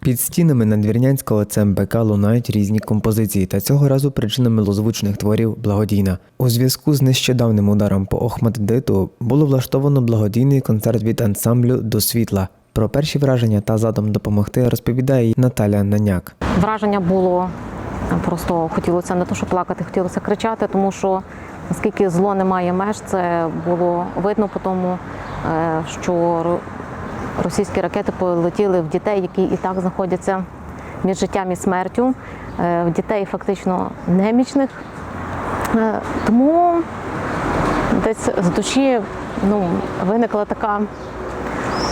Під стінами надвірнянського ЦМБК лунають різні композиції, та цього разу причина милозвучних творів благодійна. У зв'язку з нещодавним ударом по Охмаддиту було влаштовано благодійний концерт від ансамблю до світла. Про перші враження та задум допомогти розповідає Наталя Наняк. Враження було просто хотілося не то, що плакати, хотілося кричати, тому що наскільки зло не має меж, це було видно по тому, е, що російські ракети полетіли в дітей, які і так знаходяться між життям і смертю, е, в дітей фактично немічних. Е, Тому десь з душі ну, виникла така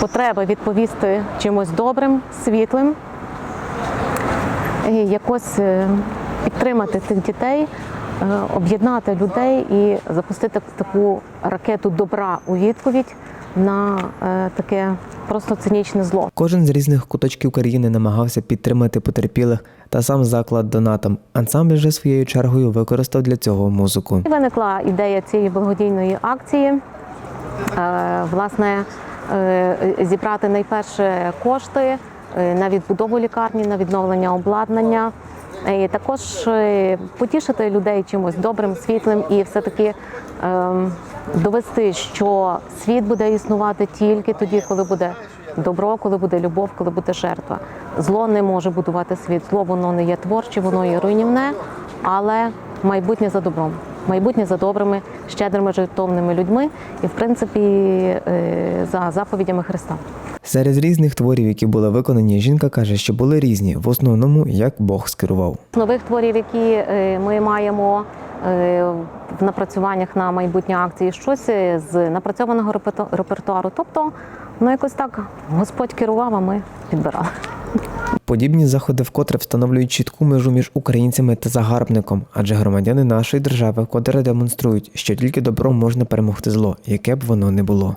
потреба відповісти чимось добрим, світлим, і якось е, підтримати тих дітей, об'єднати людей і запустити таку ракету добра у відповідь на е, таке просто цинічне зло. Кожен з різних куточків країни намагався підтримати потерпілих та сам заклад донатом. Ансамбль же своєю чергою використав для цього музику. Виникла ідея цієї благодійної акції. Е, Власне, е, зібрати найперше кошти е, на відбудову лікарні, на відновлення обладнання. І також е, потішити людей чимось добрим, світлим і все-таки ем, довести, що світ буде існувати тільки тоді, коли буде добро, коли буде любов, коли буде жертва. Зло не може будувати світ. Зло воно не є творче, воно є руйнівне, але майбутнє за добром, майбутнє за добрими, щедрими, жертовними людьми, і в принципі е, за заповідями Христа. Серед різних творів, які були виконані, жінка каже, що були різні, в основному як Бог скерував. Нових творів, які е, ми маємо е, в напрацюваннях на майбутні акції, щось е, з напрацьованого реперту- репертуару. Тобто, ну якось так Господь керував, а ми підбирали. Подібні заходи вкотре встановлюють чітку межу між українцями та загарбником, адже громадяни нашої держави вкотре демонструють, що тільки добром можна перемогти зло, яке б воно не було.